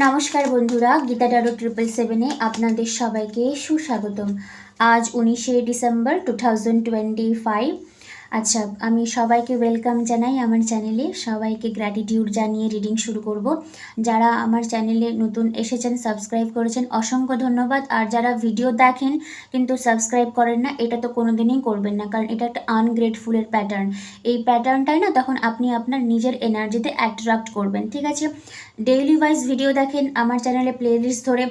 নমস্কার বন্ধুরা, Gita Taro triple সেভেনে আপনাদের সবাইকে সুস্বাগতম। আজ উনিশে December two thousand twenty five আচ্ছা আমি সবাইকে ওয়েলকাম জানাই আমার চ্যানেলে সবাইকে গ্র্যাটিটিউড জানিয়ে রিডিং শুরু করব। যারা আমার চ্যানেলে নতুন এসেছেন সাবস্ক্রাইব করেছেন, অসংখ্য ধন্যবাদ। আর যারা ভিডিও দেখেন, কিন্তু সাবস্ক্রাইব করেন না, এটা তো কোনোদিনই করবেন না, কারণ এটা একটা আনগ্রেটফুলের প্যাটার্ন এই প্যাটার্নটাই না, তখন আপনি আপনার নিজের এনার্জিতে অ্যাট্রাক্ট করবেন, ঠিক আছে? ডেইলি ওয়াইজ ভিডিও দেখেন, আমার চ্যানেলে প্লেলিস্ট ধরে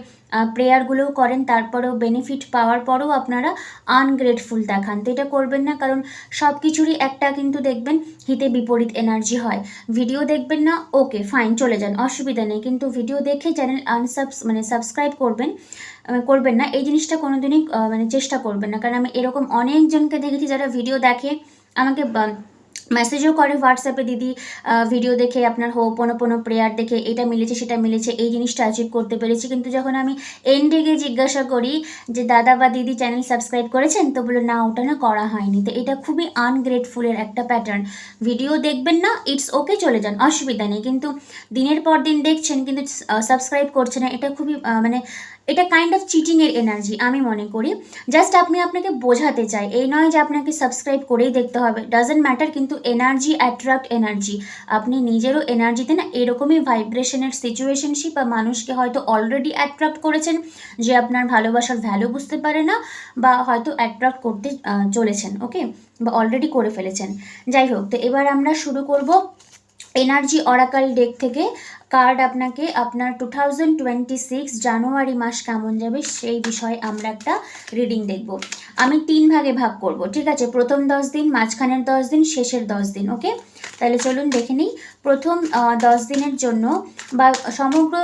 প্রেয়ারগুলোও করেন, তারপরেও বেনিফিট পাওয়ার পরেও আপনারা আনগ্রেটফুল দেখান। তো এটা করবেন না, কারণ সব কিছুরই একটা কিন্তু দেখবেন, হিতে বিপরীত এনার্জি হয়। ভিডিও দেখবেন না ওকে ফাইন চলে যান, অসুবিধা নেই। কিন্তু ভিডিও দেখে চ্যানেল আনসাবস মানে সাবস্ক্রাইব করবেন করবেন না। এই জিনিসটা কোনোদিনই মানে চেষ্টা করবেন না। কারণ আমি এরকম অনেকজনকে দেখেছি যারা ভিডিও দেখে, আমাকে মেসেজও করে হোয়াটসঅ্যাপে দিদি ভিডিও দেখে আপনার হো কোনো কোনো প্রেয়ার দেখে এটা মিলেছে, সেটা মিলেছে, এই জিনিসটা অ্যাচিভ করতে পেরেছি। কিন্তু যখন আমি এন্ডে গিয়ে জিজ্ঞাসা করি যে, দাদা বা দিদি চ্যানেল সাবস্ক্রাইব করেছেন? তো বলে না, ওটা না করা হয়নি। তো এটা খুবই আনগ্রেটফুলের একটা প্যাটার্ন ভিডিও দেখবেন না ইটস ওকে চলে যান, অসুবিধা নেই। কিন্তু দিনের পর দিন দেখছেন, কিন্তু সাবস্ক্রাইব করছে না, এটা খুবই মানে এটা কাইন্ড অফ চিটিংয়ের এনার্জি আমি মনে করি। জাস্ট আপনি আপনাকে বোঝাতে চাই, এই নয় যে আপনাকে সাবস্ক্রাইব করেই দেখতে হবে ডাজেন্ট ম্যাটার কিন্তু এনার্জি অ্যাট্রাক্ট এনার্জি আপনি নিজেরও এনার্জিতে না এরকমই ভাইব্রেশনের সিচুয়েশনশিপ বা মানুষকে হয়তো অলরেডি অ্যাট্রাক্ট করেছেন যে আপনার ভালোবাসার ভ্যালু বুঝতে পারে না বা হয়তো অ্যাট্রাক্ট করতে চলেছেন ওকে বা অলরেডি করে ফেলেছেন। যাই হোক, তো এবার আমরা শুরু করব এনার্জি অরাকাল ডেক থেকে কার্ড আপনাকে আপনার two thousand twenty six January মাস কেমন যাবে সেই বিষয়ে আমরা একটা রিডিং দেখব। আমি তিন ভাগে ভাগ করব, ঠিক আছে? প্রথম দশ দিন, মাঝখানের দশ দিন, শেষের দশ দিন, ওকে? তাহলে চলুন দেখে নিই। প্রথম দশ দিনের জন্য বা সমগ্র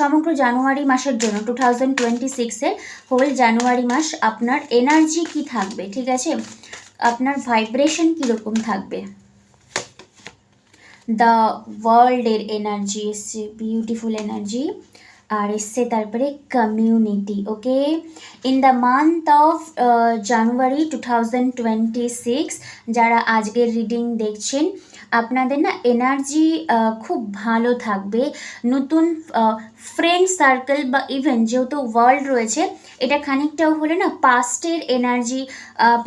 সমগ্র জানুয়ারি মাসের জন্য টু থাউজেন্ড টোয়েন্টি সিক্সের হোল জানুয়ারি মাস আপনার এনার্জি কি থাকবে, ঠিক আছে? আপনার ভাইব্রেশন কীরকম থাকবে? দ্য ওয়ার্ল্ডের এনার্জি এসছে বিউটিফুল এনার্জি আর এসছে তারপরে community okay in the month of January two thousand twenty six যারা আজকের রিডিং দেখছেন, আপনাদের না এনার্জি খুব ভালো থাকবে। নতুন ফ্রেন্ড সার্কেল বা ইভেন যেহেতু ওয়ার্ল্ড রয়েছে, এটা খানিকটাও হলে না পাস্টের এনার্জি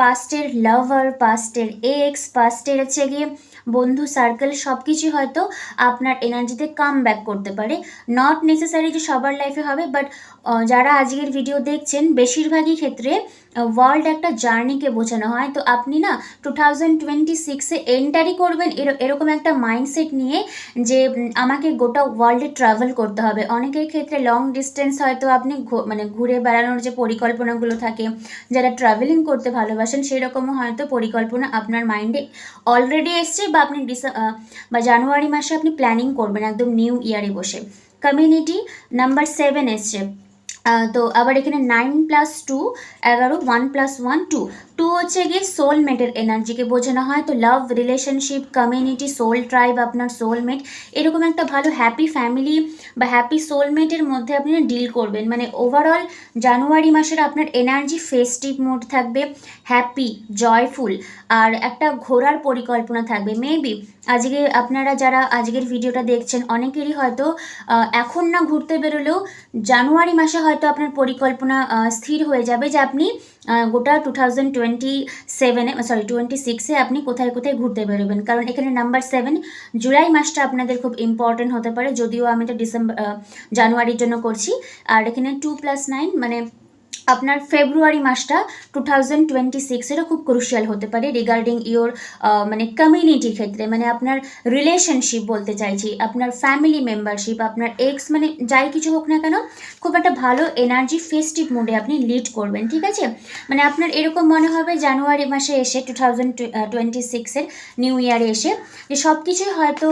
পাস্টের লাভার পাস্টের এক্স পাস্টের হচ্ছে গিয়ে বন্ধু সার্কেল সব কিছুই হয়তো আপনার এনার্জিতে কাম ব্যাক করতে পারে। নট নেসেসারি যে সবার লাইফে হবে বাট যারা আজকের ভিডিও দেখছেন, বেশিরভাগই ক্ষেত্রে ওয়ার্ল্ড একটা জার্নিকে বোঝানো হয়। তো আপনি না টু থাউজেন্ড টোয়েন্টি সিক্সে এন্টারি করবেন, এর- এরকম একটা মাইন্ডসেট নিয়ে যে আমাকে গোটা ওয়ার্ল্ডে ট্রাভেল করতে হবে। অনেকের ক্ষেত্রে লং ডিস্টেন্স হয়তো আপনি মানে ঘুরে বেড়ানোর যে পরিকল্পনাগুলো থাকে, যারা ট্রাভেলিং করতে ভালোবাসেন, সেরকমও হয়তো পরিকল্পনা আপনার মাইন্ডে অলরেডি এসছে বা আপনি বা জানুয়ারি মাসে আপনি প্ল্যানিং করবেন একদম নিউ ইয়ারে বসে। কমিউনিটি নাম্বার সেভেন এসছে। তো আবার এখানে নাইন প্লাস টু এগারো one plus one two two হচ্ছে গিয়ে সোলমেটের এনার্জিকে বোঝানো হয়। তো love relationship community soul tribe আপনার সোলমেট এরকম একটা ভালো হ্যাপি ফ্যামিলি বা হ্যাপি সোলমেটের মধ্যে আপনি ডিল করবেন মানে ওভারঅল জানুয়ারি মাসের আপনার এনার্জি ফেস্টিভ মুড থাকবে হ্যাপি জয়ফুল আর একটা ঘোরার পরিকল্পনা থাকবে। মেবি আজকে আপনারা যারা আজকের ভিডিওটা দেখছেন, অনেকেরই হয়তো এখন না ঘুরতে বেরোলেও জানুয়ারি মাসে হয়তো আপনার পরিকল্পনা স্থির হয়ে যাবে যে আপনি গোটা টু থাউজেন্ড টোয়েন্টি সেভেনে সরি টোয়েন্টি সিক্সে আপনি কোথায় কোথায় ঘুরতে বেরোবেন। কারণ এখানে নাম্বার সেভেন জুলাই মাসটা আপনাদের খুব ইম্পর্টেন্ট হতে পারে, যদিও আমি তো ডিসেম্বর জানুয়ারির জন্য করছি। আর এখানে টু প্লাস নাইন মানে আপনার ফেব্রুয়ারি মাসটা টু থাউজেন্ড টোয়েন্টি সিক্সেরও খুব ক্রুশিয়াল হতে পারে রিগার্ডিং ইওর মানে কমিউনিটির ক্ষেত্রে। মানে আপনার রিলেশনশিপ বলতে চাইছি, আপনার ফ্যামিলি মেম্বারশিপ আপনার এক্স মানে যাই কিছু হোক না কেন, খুব একটা ভালো এনার্জি ফেস্টিভ মুডে আপনি লিড করবেন, ঠিক আছে? মানে আপনার এরকম মনে হবে জানুয়ারি মাসে এসে টু থাউজেন্ড টোয়েন্টি নিউ ইয়ারে এসে যে সব কিছুই হয়তো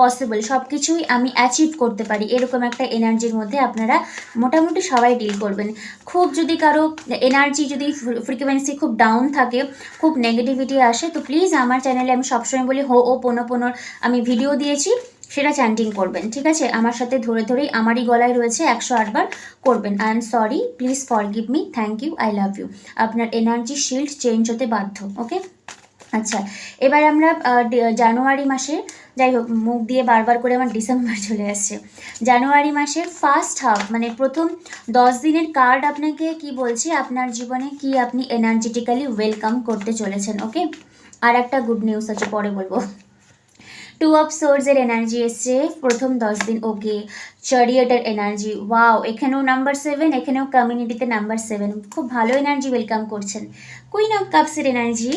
পসিবল সব কিছুই আমি অ্যাচিভ করতে পারি, এরকম একটা এনার্জির মধ্যে আপনারা মোটামুটি সবাই ডিল করবেন। খুব যদি কারও এনার্জি যদি ফ্রিকোয়েন্সি খুব ডাউন থাকে, খুব নেগেটিভিটি আসে, তো প্লিজ আমার চ্যানেলে আমি সবসময় বলি, হো, ও, পোনো পোনোর আমি ভিডিও দিয়েছি, সেটা চ্যান্টিং করবেন, ঠিক আছে? আমার সাথে ধরে ধরেই আমারই গলায় রয়েছে একশো আটবার করবেন। I am sorry please forgive me thank you I love you আপনার এনার্জি শিল্ড চেঞ্জ হতে বাধ্য ওকে আচ্ছা এবার আমরা জানুয়ারি মাসে যাই হোক, মুখ দিয়ে বারবার করে আমার ডিসেম্বর চলে আসছে। জানুয়ারি মাসের ফার্স্ট হাফ মানে প্রথম দশ দিনের কার্ড আপনাকে কি বলছে? আপনার জীবনে কি আপনি এনার্জেটিক্যালি ওয়েলকাম করতে চলেছেন ওকে আর একটা গুড নিউজ আছে, পরে বলব। টু অফ সোর্সের এনার্জি এসছে প্রথম দশ দিন ওকে চারিয়েটের এনার্জি ওয়াও এখানেও নাম্বার সেভেন এখানেও কমিউনিটিতে নাম্বার সেভেন খুব ভালো এনার্জি ওয়েলকাম করছেন। কুইন অফ কাপসের এনার্জি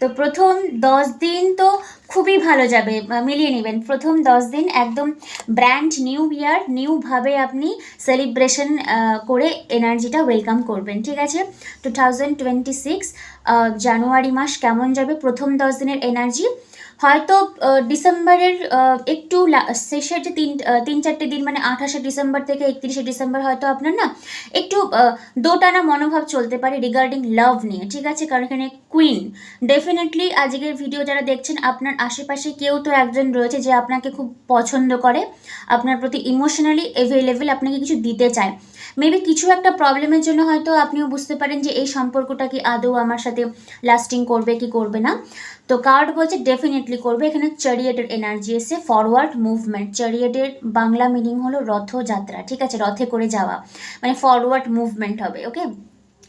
তো প্রথম দশ দিন তো খুবই ভালো যাবে মিলিয়ে নেবেন। প্রথম দশ দিন একদম ব্র্যান্ড নিউ ইয়ার নিউভাবে আপনি সেলিব্রেশন করে এনার্জিটা ওয়েলকাম করবেন, ঠিক আছে? Two thousand twenty six January মাস কেমন যাবে? প্রথম দশ দিনের এনার্জি হয়তো ডিসেম্বরের একটু শেষের যে তিন তিন চারটে দিন মানে আঠাশে ডিসেম্বর থেকে একত্রিশে ডিসেম্বর হয়তো আপনার না একটু দোটানা মনোভাব চলতে পারে রিগার্ডিং লাভ নিয়ে, ঠিক আছে? কারণ এখানে কুইন ডেফিনেটলি আজকের ভিডিও যারা দেখছেন, আপনার আশেপাশে কেউ তো একজন রয়েছে যে আপনাকে খুব পছন্দ করে, আপনার প্রতি ইমোশনালি অ্যাভেলেবেল আপনাকে কিছু দিতে চায়। মেবি কিছু একটা প্রবলেমের জন্য হয়তো আপনিও বুঝতে পারেন যে এই সম্পর্কটা কি আদৌ আমার সাথে লাস্টিং করবে কি করবে না। তো কার্ড বলছে ডেফিনেটলি করবে। এখানে চারিয়েটের এনার্জি এসে ফরওয়ার্ড মুভমেন্ট চারিয়েটের বাংলা মিনিং হলো রথযাত্রা। ঠিক আছে? রথে করে যাওয়া। মানে ফরওয়ার্ড মুভমেন্ট হবে ওকে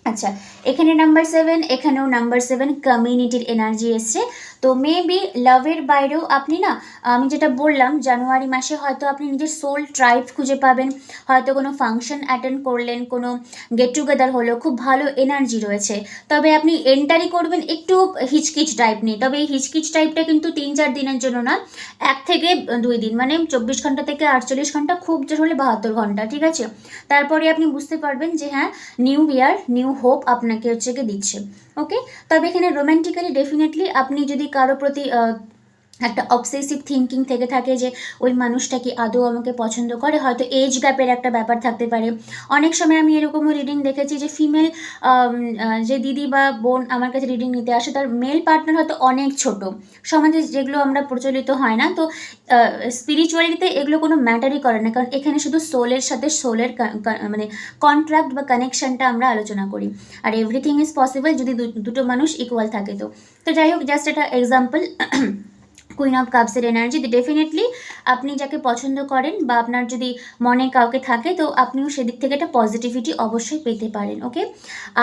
আচ্ছা এখানে নাম্বার সেভেন এখানেও নাম্বার সেভেন কমিউনিটির এনার্জি এসছে। তো মেবি লাভের বাইরেও আপনি না, আমি যেটা বললাম, জানুয়ারি মাসে হয়তো আপনি নিজের সোল ট্রাইব খুঁজে পাবেন। হয়তো কোনো ফাংশন অ্যাটেন্ড করলেন, কোনো গেট টুগেদার হলো, খুব ভালো এনার্জি রয়েছে। তবে আপনি এন্টারি করবেন একটু হিচকিচ টাইপ নিয়ে। তবে এই হিচকিচ টাইপটা কিন্তু তিন চার দিনের জন্য না, এক থেকে দুই দিন মানে চব্বিশ ঘণ্টা থেকে আটচল্লিশ ঘণ্টা, খুব জোর হলে বাহাত্তর ঘণ্টা, ঠিক আছে? তারপরে আপনি বুঝতে পারবেন যে হ্যাঁ নিউ ইয়ার নিউ হোপ আপনাকে হচ্ছে গিয়ে দিচ্ছে। ওকে তবে এখানে রোম্যান্টিক্যালি ডেফিনেটলি আপনি যদি কারও প্রতি একটা অবসেসিভ থিঙ্কিং থেকে থাকে যে ওই মানুষটা কি আদৌ আমাকে পছন্দ করে? হয়তো এজ গ্যাপের একটা ব্যাপার থাকতে পারে। অনেক সময় আমি এরকমও রিডিং দেখেছি যে ফিমেল যে দিদি বা বোন আমার কাছে রিডিং নিতে আসে, তার মেল পার্টনার হয়তো অনেক ছোট। সমাজে যেগুলো আমরা প্রচলিত হয় না, তো স্পিরিচুয়ালিটিতে এগুলো কোনো ম্যাটারই করে না। কারণ এখানে শুধু সোলের সাথে সোলের মানে কন্ট্রাক্ট বা কানেকশনটা আমরা আলোচনা করি। আর এভরিথিং ইজ পসিবল যদি দুটো মানুষ ইকুয়াল থাকে তো। তো যাই হোক জাস্ট এটা এক্সাম্পল কুইন অফ কাপসের এনার্জি ডেফিনেটলি আপনি যাকে পছন্দ করেন বা আপনার যদি মনে কাউকে থাকে, তো আপনিও সেদিক থেকে একটা পজিটিভিটি অবশ্যই পেতে পারেন ওকে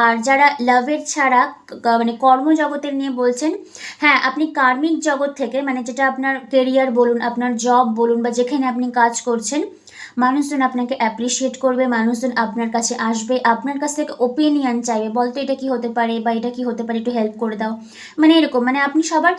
আর যারা লাভের ছাড়া মানে কর্মজগতের নিয়ে বলছেন হ্যাঁ আপনি কার্মিক জগৎ থেকে মানে যেটা আপনার কেরিয়ার বলুন, আপনার জব বলুন বা যেখানে আপনি কাজ করছেন মানুষজন আপনাকে অ্যাপ্রিসিয়েট করবে, মানুষজন আপনার কাছে আসবে, আপনার কাছ থেকে ওপিনিয়ন চাইবে, বলতো এটা কি হতে পারে বা এটা কি হতে পারে, একটু হেল্প করে দাও। মানে এরকম মানে আপনি সবার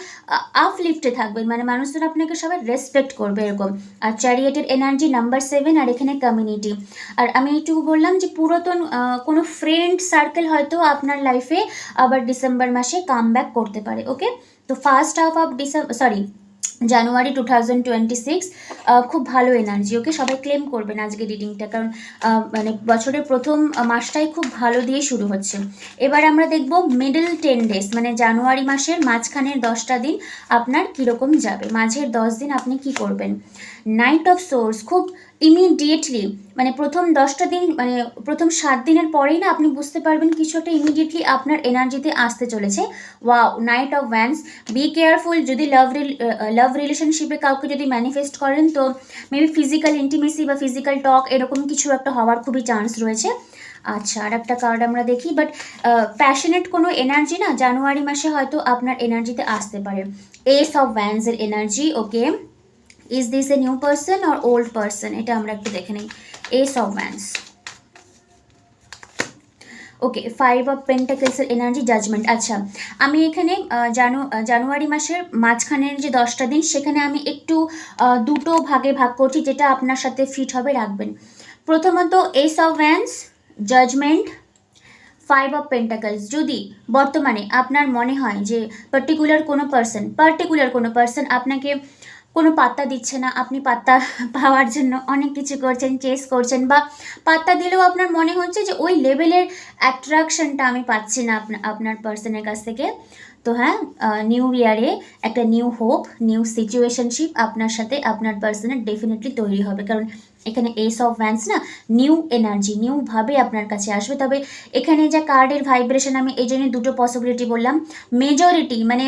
আপলিফটে থাকবেন মানে মানুষজন আপনাকে সবার রেসপেক্ট করবে এরকম। আর চ্যারিয়েটের এনার্জি নাম্বার সেভেন আর এখানে কমিউনিটি আর আমি এইটুকু বললাম যে পুরাতন কোনো ফ্রেন্ড সার্কেল হয়তো আপনার লাইফে আবার ডিসেম্বর মাসে কাম করতে পারে ওকে তো first half of December sorry January two thousand twenty six খুব ভালো এনার্জি ওকে সবাই ক্লেম করবেন আজকে রিডিংটা কারণ মানে বছরের প্রথম মাসটাই খুব ভালো দিয়ে শুরু হচ্ছে। এবার আমরা দেখব মিডল টেন ডেজ মানে জানুয়ারি মাসের মাঝখানের দশটা দিন আপনার কীরকম যাবে, মাঝের দশ দিন আপনি কি করবেন? নাইট অফ সোর্স খুব ইমিডিয়েটলি মানে প্রথম দশটা দিন মানে প্রথম সাত দিনের পরেই না আপনি বুঝতে পারবেন কিছু একটা ইমিডিয়েটলি আপনার এনার্জিতে আসতে চলেছে। Wow knight of wands be careful যদি লাভ লাভ রিলেশনশিপে কাউকে যদি ম্যানিফেস্ট করেন তো মেবি ফিজিক্যাল ইন্টিমেসি বা ফিজিক্যাল টক এরকম কিছু একটা হওয়ার খুবই চান্স রয়েছে। আচ্ছা আর একটা কার্ড আমরা দেখি বাট প্যাশনেট কোনো এনার্জি না জানুয়ারি মাসে হয়তো আপনার এনার্জিতে আসতে পারে। Ace of ভ্যান্সের energy okay is this a new person or old person এটা আমরা একটু দেখে নিই। Ace of wands okay five of পেন্টাকেলসের energy judgement আচ্ছা আমি এখানে জানু জানুয়ারি মাসের মাঝখানের যে দশটা দিন, সেখানে আমি একটু দুটো ভাগে ভাগ করছি, যেটা আপনার সাথে ফিট হবে, রাখবেন। প্রথমত ace of wands judgement five of pentacles যদি বর্তমানে আপনার মনে হয় যে পার্টিকুলার কোনো পার্সন পার্টিকুলার কোনো পার্সন আপনাকে কোনো পাত্তা দিচ্ছে না, আপনি পাত্তা পাওয়ার জন্য অনেক কিছু করছেন চেস করছেন বা পাত্তা দিলেও আপনার মনে হচ্ছে যে ওই লেভেলের অ্যাট্রাকশনটা আমি পাচ্ছি না আপনা- আপনার পার্সনের কাছ থেকে। তো হ্যাঁ নিউ ইয়ারে একটা নিউ হোপ নিউ সিচুয়েশনশিপ আপনার সাথে আপনার পার্সনের ডেফিনেটলি তৈরি হবে। কারণ এখানে এস অফ ভ্যান্স না নিউ এনার্জি নিউভাবে আপনার কাছে আসবে। তবে এখানে যা কার্ডের ভাইব্রেশন আমি এই জন্য দুটো পসিবিলিটি বললাম। মেজরিটি মানে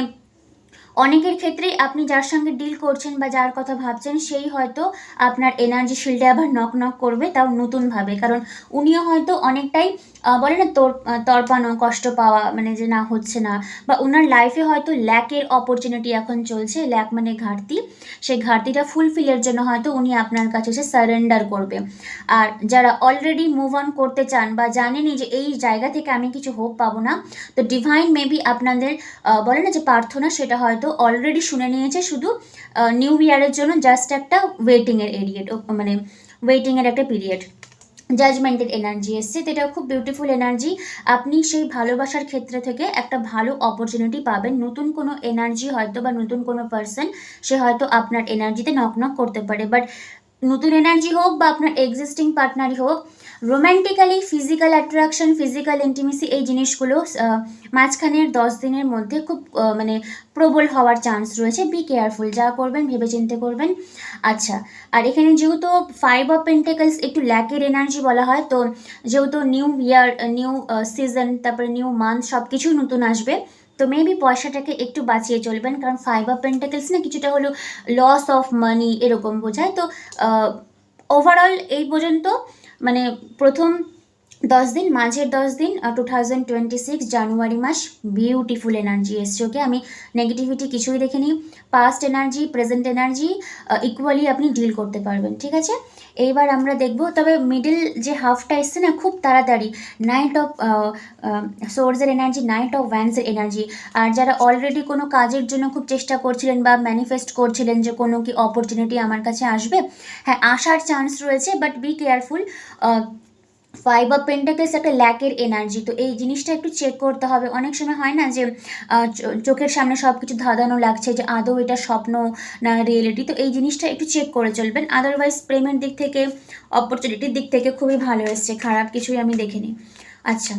অনেকের ক্ষেত্রেই আপনি যার সঙ্গে ডিল করছেন বা যার কথা ভাবছেন, সেই হয়তো আপনার এনার্জি শিল্ডে আবার নক নক করবে, তাও নতুনভাবে। কারণ উনিও হয়তো অনেকটাই বলে না, তোর, তর্পানো, কষ্ট পাওয়া মানে যে না, হচ্ছে না। বা ওনার লাইফে হয়তো ল্যাকের অপরচুনিটি এখন চলছে ল্যাক মানে ঘাটতি। সেই ঘাটতিটা ফুলফিলের জন্য হয়তো উনি আপনার কাছে এসে সারেন্ডার করবে। আর যারা অলরেডি মুভ অন করতে চান বা জানেনই যে এই জায়গা থেকে আমি কিছু হোপ পাবো না, তো ডিভাইন মেবি আপনাদের বলে না যে প্রার্থনা, সেটা হয়তো অলরেডি শুনে নিয়েছে শুধু নিউ ইয়ারের জন্য জাস্ট একটা ওয়েটিংয়ের এরিয়েড মানে ওয়েটিংয়ের একটা পিরিয়ড জাজমেন্টের এনার্জি এসছে, তো এটা খুব বিউটিফুল এনার্জি আপনি সেই ভালোবাসার ক্ষেত্রে থেকে একটা ভালো অপরচুনিটি পাবেন। নতুন কোনো এনার্জি হয়তো বা নতুন কোনো পার্সন সে হয়তো আপনার এনার্জিতে নক নক করতে পারে। বাট নতুন এনার্জি হোক বা আপনার এক্সিস্টিং পার্টনারই হোক romantically physical attraction physical intimacy এই জিনিসগুলো মাঝখানের দশ দিনের মধ্যে খুব মানে প্রবল হওয়ার চান্স রয়েছে। বি কেয়ারফুল যা করবেন, ভেবে ভেবেচিন্তে করবেন। আচ্ছা আর এখানে যেহেতু ফাইভ অফ পেন্টেকলস একটু ল্যাকের এনার্জি বলা হয়, তো যেহেতু নিউ ইয়ার নিউ সিজন তারপরে নিউ মান্থ সব কিছুই নতুন আসবে, তো মেবি পয়সাটাকে একটু বাঁচিয়ে চলবেন। কারণ ফাইভ অফ পেন্টেকলস না কিছুটা হলো লস অফ মানি এরকম বোঝায়। তো ওভারঅল এই পর্যন্ত মানে প্রথম দশ দিন, মাঝের দশ দিন two thousand twenty six January মাস বিউটিফুল এনার্জি এসছে ওকে আমি নেগেটিভিটি কিছুই দেখিনি। Past energy present energy equally আপনি ডিল করতে পারবেন, ঠিক আছে? এইবার আমরা দেখব, তবে মিডিল যে হাফটা এসছে না, খুব তাড়াতাড়ি নাইট অফ সোর্সের এনার্জি নাইট অফ ভ্যান্সের এনার্জি আর যারা অলরেডি কোনো কাজের জন্য খুব চেষ্টা করছিলেন বা ম্যানিফেস্ট করছিলেন যে কোনো কি অপরচুনিটি আমার কাছে আসবে হ্যাঁ আসার চান্স রয়েছে but be careful five of pentacles একটা ল্যাকের এনার্জি তো এই জিনিসটা একটু চেক করতে হবে। অনেক সময় হয় না যে চোখের সামনে সব কিছু ধাঁধানো লাগছে যে আদৌ এটা স্বপ্ন না রিয়েলিটি তো এই জিনিসটা একটু চেক করে চলবেন। আদারওয়াইজ প্রেমের দিক থেকে অপরচুনিটির দিক থেকে খুবই ভালো এসছে। খারাপ কিছুই আমি দেখিনি। আচ্ছা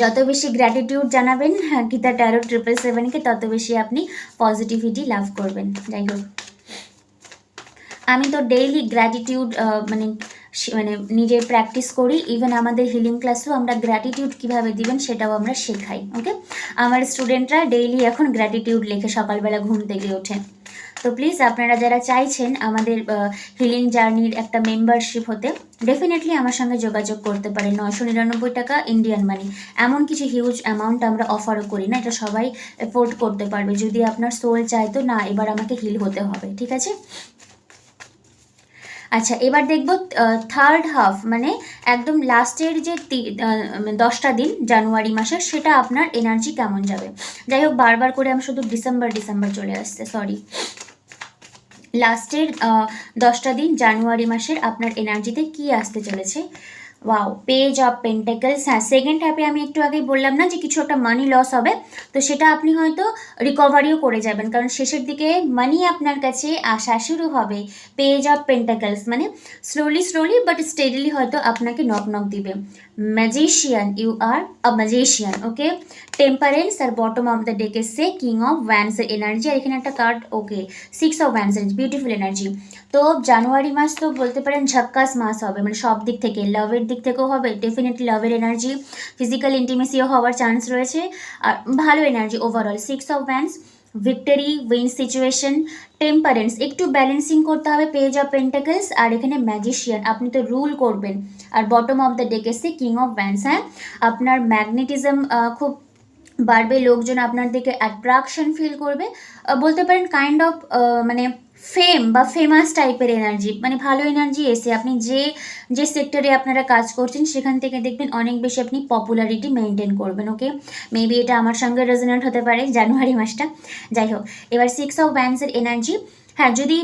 যত বেশি গ্র্যাটিটিউড জানাবেন হ্যাঁ গীতা ট্যারো ট্রিপল সেভেনকে তত বেশি আপনি পজিটিভিটি লাভ করবেন। যাই হোক। আমি তো ডেইলি গ্র্যাটিটিউড মানে মানে নিজে প্র্যাকটিস করি ইভেন আমাদের হিলিং ক্লাসেও আমরা গ্র্যাটিটিউড কীভাবে দিবেন সেটাও আমরা শেখাই ওকে আমার স্টুডেন্টরা ডেইলি এখন গ্র্যাটিটিউড লেখে, সকালবেলা ঘুম থেকে ওঠে। তো প্লিজ আপনারা যারা চাইছেন আমাদের হিলিং জার্নির একটা মেম্বারশিপ হতে ডেফিনেটলি আমার সঙ্গে যোগাযোগ করতে পারেন। নয়শো নিরানব্বই টাকা ইন্ডিয়ান মানি এমন কিছু হিউজ অ্যামাউন্ট আমরা অফারও করি না, এটা সবাই এফোর্ড করতে পারবে। যদি আপনার সোল চায় তো না, এবার আমাকে হিল হতে হবে, ঠিক আছে? আচ্ছা এবার দেখব থার্ড হাফ মানে একদম লাস্টের যে তি- দশটা দিন, জানুয়ারি মাসের, সেটা আপনার এনার্জি কেমন যাবে? যাই হোক, বারবার করে আমি শুধু ডিসেম্বর ডিসেম্বর চলে আসছে সরি লাস্টের দশটা দিন, জানুয়ারি মাসের আপনার এনার্জিতে কি আসতে চলেছে? ওয়াও পেজ অফ পেন্টেকলস হ্যাঁ সেকেন্ড হ্যাপে আমি একটু আগেই বললাম না যে কিছু একটা মানি লস হবে, তো সেটা আপনি হয়তো রিকভারিও করে যাবেন। কারণ শেষের দিকে মানি আপনার কাছে আসা শুরু হবে। পেজ অফ পেন্টাকলস মানে স্লোলি স্লোলি বাট স্টেডিলি হয়তো আপনাকে নক নক দিবে। Magician you are a magician okay temperance R bottom of the ডেকে সে কিং অফ ভ্যান্সের এনার্জি আর এখানে একটা কার্ড ওকে সিক্স অফ ভ্যান্সের বিউটিফুল এনার্জি তো জানুয়ারি মাস তো বলতে পারেন ঝক্কাস মাস হবে মানে সব দিক থেকে লাভের দিক থেকেও হবে ডেফিনেটলি লাভের এনার্জি ফিজিক্যাল ইন্টিমেসিও হওয়ার চান্স রয়েছে, আর ভালো energy overall six of wands victory win situation temperance একটু ব্যালেন্সিং করতে হবে পেজ অফ পেন্টাকলস আর এখানে ম্যাজিশিয়ান আপনি তো রুল করবেন। আর বটম অফ দ্য ডেক এসে কিং অফ ব্যান্স হ্যাঁ? আপনার ম্যাগনেটিজম খুব বাড়বে, লোকজন আপনার দিকে অ্যাট্রাকশন ফিল করবে। বলতে পারেন কাইন্ড অফ মানে ফেম বা ফেমাস টাইপের এনার্জি মানে ভালো এনার্জি এসে আপনি যে যে সেক্টরে আপনারা কাজ করছেন, সেখান থেকে দেখবেন অনেক বেশি আপনি পপুলারিটি মেনটেন করবেন ওকে মেবি এটা আমার সঙ্গে রেজনেন্ট হতে পারে জানুয়ারি মাসটা। যাই হোক, এবার সিক্স অফ ব্যান্সের এনার্জি হ্যাঁ যদি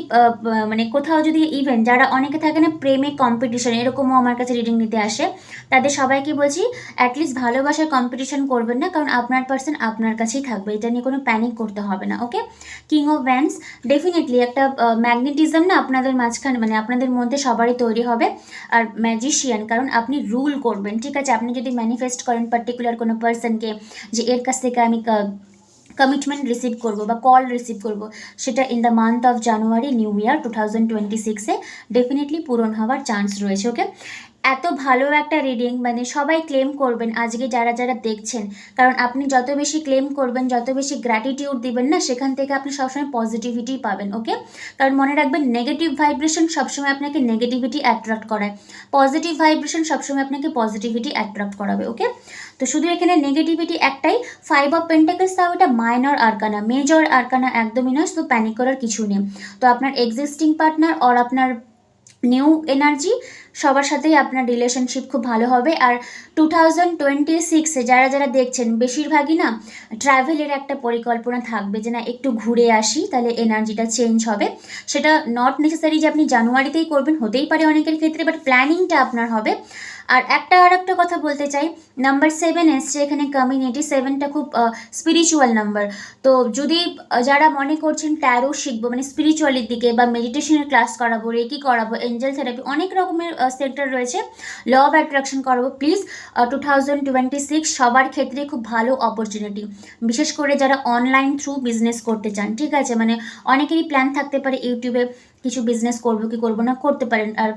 মানে কোথাও যদি ইভেন্ট যারা অনেকে থাকে না প্রেমে কম্পিটিশন এরকমও আমার কাছে রিডিং নিতে আসে, তাদের সবাইকে বলছি অ্যাটলিস্ট ভালোবাসার কম্পিটিশন করবেন না, কারণ আপনার পার্সন আপনার কাছেই থাকবে, এটা নিয়ে কোনো প্যানিক করতে হবে না okay king of wands definitely একটা ম্যাগনেটিজম না আপনাদের মাঝখানে মানে আপনাদের মধ্যে সবারই তৈরি হবে, আর ম্যাজিশিয়ান কারণ আপনি রুল করবেন, ঠিক আছে? আপনি যদি ম্যানিফেস্ট করেন পার্টিকুলার কোনো পার্সনকে যে এর কাছ থেকে আমি কমিটমেন্ট রিসিভ করব বা কল রিসিভ করব, সেটা in the month of January new year two thousand twenty সিক্সে ডেফিনেটলি পূরণ হওয়ার চান্স রয়েছে ওকে এত ভালো একটা রিডিং মানে সবাই ক্লেম করবেন আজকে যারা যারা দেখছেন। কারণ আপনি যত বেশি ক্লেম করবেন, যত বেশি গ্র্যাটিটিউড দিবেন না, সেখান থেকে আপনি সবসময় পজিটিভিটি পাবেন ওকে কারণ মনে রাখবেন নেগেটিভ ভাইব্রেশন সবসময় আপনাকে নেগেটিভিটি অ্যাট্রাক্ট করায়। পজিটিভ ভাইব্রেশন সবসময় আপনাকে পজিটিভিটি অ্যাট্রাক্ট করাবে ওকে তো শুধু এখানে নেগেটিভিটি একটাই ফাইভ অফ পেন্টাকেলস তাও এটা মাইনর আরকানা মেজর আরকানা একদমই নয় তো প্যানিক করার কিছু নেই। তো আপনার এক্সিস্টিং পার্টনার অর আপনার নিউ এনার্জি সবার সাথেই আপনার রিলেশনশিপ খুব ভালো হবে। আর টু থাউজেন্ড টোয়েন্টি সিক্সে যারা যারা দেখছেন, বেশিরভাগই না ট্রাভেলের একটা পরিকল্পনা থাকবে যে না, একটু ঘুরে আসি, তাহলে এনার্জিটা চেঞ্জ হবে। সেটা নট নেসেসারি যে আপনি জানুয়ারিতেই করবেন, হতেই পারে অনেকের ক্ষেত্রে বাট প্ল্যানিংটা আপনার হবে। আর একটা আর একটা কথা বলতে চাই। নাম্বার সেভেন এসছে এখানে কমিউনিটি সেভেনটা খুব স্পিরিচুয়াল নাম্বার তো যদি যারা মনে করছেন ট্যারো শিখব মানে স্পিরিচুয়ালের দিকে বা মেডিটেশনের ক্লাস করাবো রেকি করাবো এঞ্জেল থেরাপি অনেক রকমের সেক্টর রয়েছে। ল অফ অ্যাট্রাকশন করাবো please two thousand twenty six সবার ক্ষেত্রে খুব ভালো অপরচুনিটি বিশেষ করে যারা অনলাইন থ্রু বিজনেস করতে চান, ঠিক আছে? মানে অনেকেরই প্ল্যান থাকতে পারে ইউটিউবে কিছু বিজনেস করব কি করব না, করতে পারেন। আর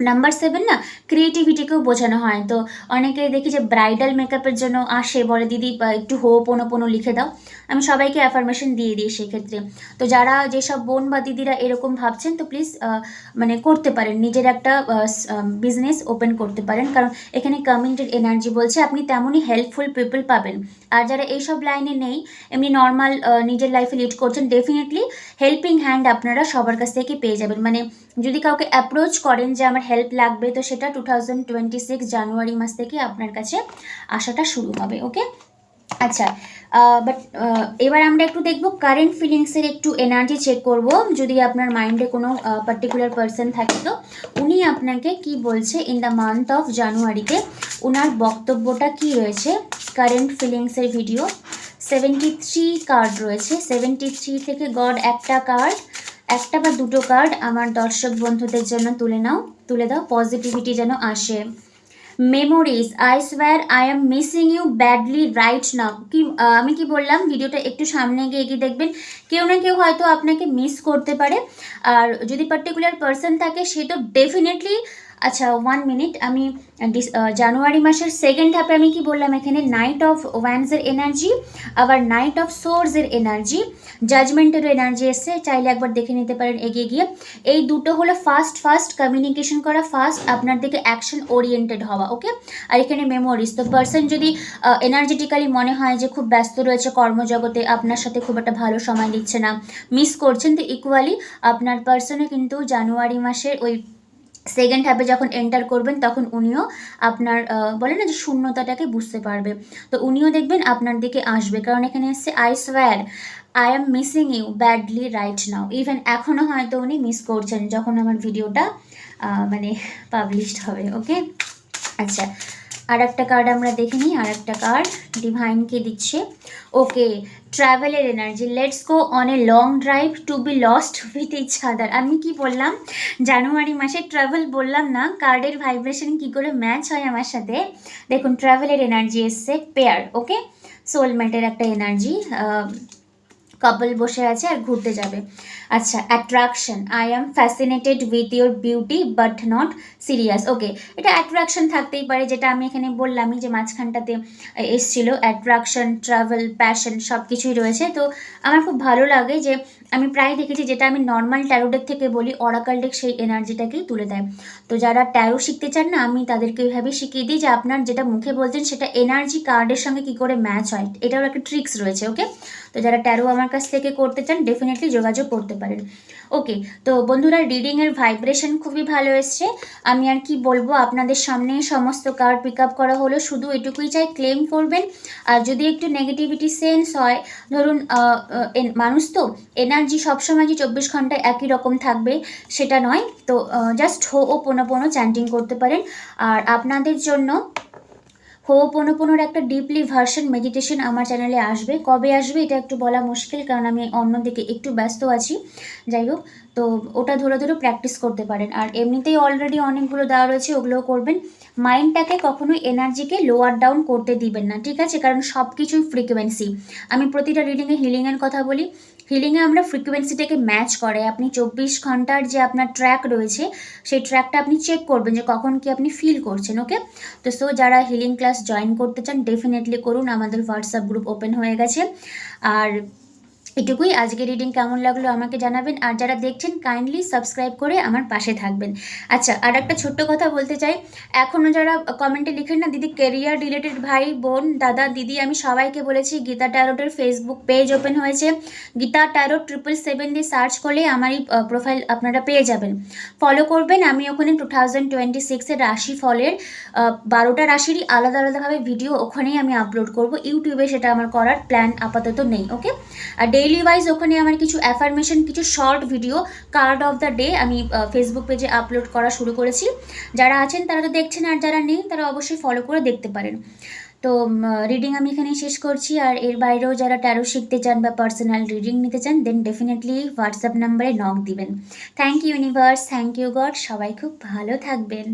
নাম্বার সেভেন না ক্রিয়েটিভিটিকেও বোঝানো হয়। তো অনেকে দেখি যে ব্রাইডাল মেকআপের জন্য আসে, বলে, দিদি একটু হো পোনো পোনো লিখে দাও। আমি সবাইকে অ্যাফার্মেশন দিয়ে দিই সেক্ষেত্রে। তো যারা যেসব বোন বা দিদিরা এরকম ভাবছেন, তো প্লিজ মানে করতে পারেন। নিজের একটা বিজনেস ওপেন করতে পারেন। কারণ এখানে কমিউনিটির এনার্জি বলছে, আপনি তেমনই হেল্পফুল পিপল পাবেন। আর যারা এইসব লাইনে নেই, এমনি নর্মাল নিজের লাইফে লিড করছেন ডেফিনেটলি হেল্পিং হ্যান্ড আপনারা সবার কাছ থেকে পেয়ে যাবেন। মানে যদি কাউকে অ্যাপ্রোচ করেন যে, আমার হেল্প লাগবে, তো সেটা two thousand twenty six January মাস থেকে আপনার কাছে আসাটা শুরু হবে ওকে আচ্ছা বাট এবার আমরা একটু দেখব কারেন্ট ফিলিংসের একটু এনার্জি চেক করব, যদি আপনার মাইন্ডে কোনো পার্টিকুলার পার্সন থাকে তো। উনি আপনাকে কি বলছে ইন দ্য মান্থ অফ জানুয়ারিতে? ওনার বক্তব্যটা কি রয়েছে? কারেন্ট ফিলিংসের ভিডিও সেভেন্টি থ্রি কার্ড রয়েছে সেভেন্টি থ্রি থেকে গড একটা কার্ড একটা বা দুটো কার্ড আমার দর্শক বন্ধুদের জন্য তুলে নাও, তুলে দাও পজিটিভিটি যেন আসে। Memories I swear I am missing you badly right now কি আমি কি বললাম? ভিডিওটা একটু সামনে গিয়ে এগিয়ে দেখবেন। কেউ না কেউ হয়তো আপনাকে মিস করতে পারে। আর যদি পার্টিকুলার পার্সন থাকে, সে তো ডেফিনেটলি আচ্ছা ওয়ান মিনিট আমি জানুয়ারি মাসের সেকেন্ড হাফে আমি কি বললাম এখানে? নাইট অফ ওয়ান্সের এনার্জি আবার নাইট অফ সোর্সের এনার্জি জাজমেন্টেরও এনার্জি এসছে। চাইলে একবার দেখে নিতে পারেন, এগিয়ে গিয়ে। এই দুটো হলো ফাস্ট ফাস্ট কমিউনিকেশন করা ফাস্ট আপনার দিকে অ্যাকশন ওরিয়েন্টেড হওয়া ওকে আর এখানে মেমোরিজ তো পার্সন যদি এনার্জেটিক্যালি মনে হয় যে খুব ব্যস্ত রয়েছে কর্মজগতে, আপনার সাথে খুব একটা ভালো সময় দিচ্ছে না মিস করছেন, তো ইকুয়ালি আপনার পার্সনে কিন্তু জানুয়ারি মাসের ওই সেকেন্ড হাফে যখন এন্টার করবেন, তখন উনিও আপনার বলে না যে শূন্যতাটাকে বুঝতে পারবে। তো উনিও দেখবেন আপনার দিকে আসবে। কারণ এখানে এসছে I swear I am missing you badly right now even এখনও হয়তো উনি মিস করছেন যখন আমার ভিডিওটা মানে পাবলিশড হবে ওকে আচ্ছা আর একটা কার্ড আমরা দেখে নিই আর একটা কার্ড ডিভাইনকে দিচ্ছে। ওকে ট্রাভেলের energy let's go on a long drive to be lost with each other আমি কি বললাম? জানুয়ারি মাসে ট্রাভেল বললাম না কার্ডের ভাইব্রেশন কি করে ম্যাচ হয় আমার সাথে? দেখুন ট্রাভেলের এনার্জি এসছে পেয়ার ওকে সোলমেটের একটা এনার্জি কাপল বসে আছে আর ঘুরতে যাবে। আচ্ছা attraction I am fascinated with your beauty but not serious okay এটা অ্যাট্রাকশন থাকতেই পারে, যেটা আমি এখানে বললামই যে মাঝখানটাতে এসছিল। অ্যাট্রাকশন ট্রাভেল প্যাশন সব কিছুই রয়েছে। তো আমার খুব ভালো লাগে যে আমি প্রায় দেখেছি যেটা আমি নর্মাল ট্যারোডের থেকে বলি অরাকাল ডেক সেই এনার্জিটাকেই তুলে দেয়। তো যারা ট্যারো শিখতে চান না, আমি তাদেরকে এইভাবে শিখিয়ে দিই যে আপনার যেটা মুখে বলছেন সেটা এনার্জি কার্ডের সঙ্গে কি করে ম্যাচ হয় এটাও একটা ট্রিক্স রয়েছে ওকে তো যারা ট্যারো আমার কাছ থেকে করতে চান ডেফিনেটলি যোগাযোগ করতে পারেন। ওকে তো বন্ধুরা রিডিংয়ের ভাইব্রেশন খুবই ভালো এসছে। আমি আর কি বলব, আপনাদের সামনে সমস্ত কার্ড পিক আপ করা হলো, শুধু এটুকুই চাই ক্লেম করবেন। আর যদি একটু নেগেটিভিটি সেন্স হয়, ধরুন মানুষ তো এনার্জি সবসময় যে চব্বিশ ঘন্টায় একই রকম থাকবে, সেটা নয়। তো জাস্ট হো ও পোনো পোনো চ্যান্টিং করতে পারেন। আর আপনাদের জন্য হো পোনো পোনোর একটা ডিপলি ভার্সন মেডিটেশন আমার চ্যানেলে আসবে। কবে আসবে এটা একটু বলা মুশকিল, কারণ আমি অন্যদিকে একটু ব্যস্ত আছি। যাই হোক, তো ওটা ধরে ধরে প্র্যাকটিস করতে পারেন। আর এমনিতেই অলরেডি অনেকগুলো দেওয়া রয়েছে, ওগুলোও করবেন। মাইন্ডটাকে কখনোই এনার্জিকে লোয়ার ডাউন করতে দিবেন না, ঠিক আছে? কারণ সব কিছুই ফ্রিকোয়েন্সি আমি প্রতিটা রিডিংয়ে হিলিংয়ের কথা বলি। হিলিংয়ে আমরা ফ্রিকুয়েন্সিটাকে ম্যাচ করে, আপনি চব্বিশ ঘণ্টার যে আপনার ট্র্যাক রয়েছে, সেই ট্র্যাকটা আপনি চেক করবেন যে কখন কি আপনি ফিল করছেন ওকে তো সো যারা হিলিং ক্লাস জয়েন করতে চান ডেফিনেটলি করুন, আমাদের হোয়াটসঅ্যাপ গ্রুপ ওপেন হয়ে গেছে। আর এটুকুই। আজকে রিডিং কেমন লাগল আমাকে জানাবেন। আর যারা দেখছেন কাইন্ডলি সাবস্ক্রাইব করে আমার পাশে থাকবেন। আচ্ছা আর একটা ছোট্ট কথা বলতে চাই। এখনও যারা কমেন্টে লিখেন না, দিদি কেরিয়ার রিলেটেড ভাই, বোন, দাদা, দিদি, আমি সবাইকে বলেছি, গীতা ট্যারোটের ফেসবুক পেজ ওপেন হয়েছে। গীতা ট্যারোট ট্রিপল সেভেন দিয়ে সার্চ করলে আমারই প্রোফাইল আপনারা পেয়ে যাবেন। ফলো করবেন। আমি ওখানে টু থাউজেন্ড টোয়েন্টি সিক্সের রাশি ফলের বারোটা রাশিরই আলাদা আলাদাভাবে ভিডিও ওখানেই আমি আপলোড করব। ইউটিউবে সেটা আমার করার প্ল্যান আপাতত নেই ওকে আর ডেইলি ওয়াইজ ওখানে আমার কিছু অ্যাফার্মেশন কিছু short video card of the day আমি ফেসবুক পেজে আপলোড করা শুরু করেছি। যারা আছেন তারা তো দেখছেন আর যারা নেই তারা অবশ্যই ফলো করে দেখতে পারেন। তো রিডিং আমি এখানেই শেষ করছি। আর এর বাইরেও যারা ট্যারো শিখতে চান বা পার্সোনাল রিডিং নিতে চান দেন ডেফিনেটলি হোয়াটসঅ্যাপ নাম্বারে নক দিবেন। Thank you universe thank you God সবাই খুব ভালো থাকবেন।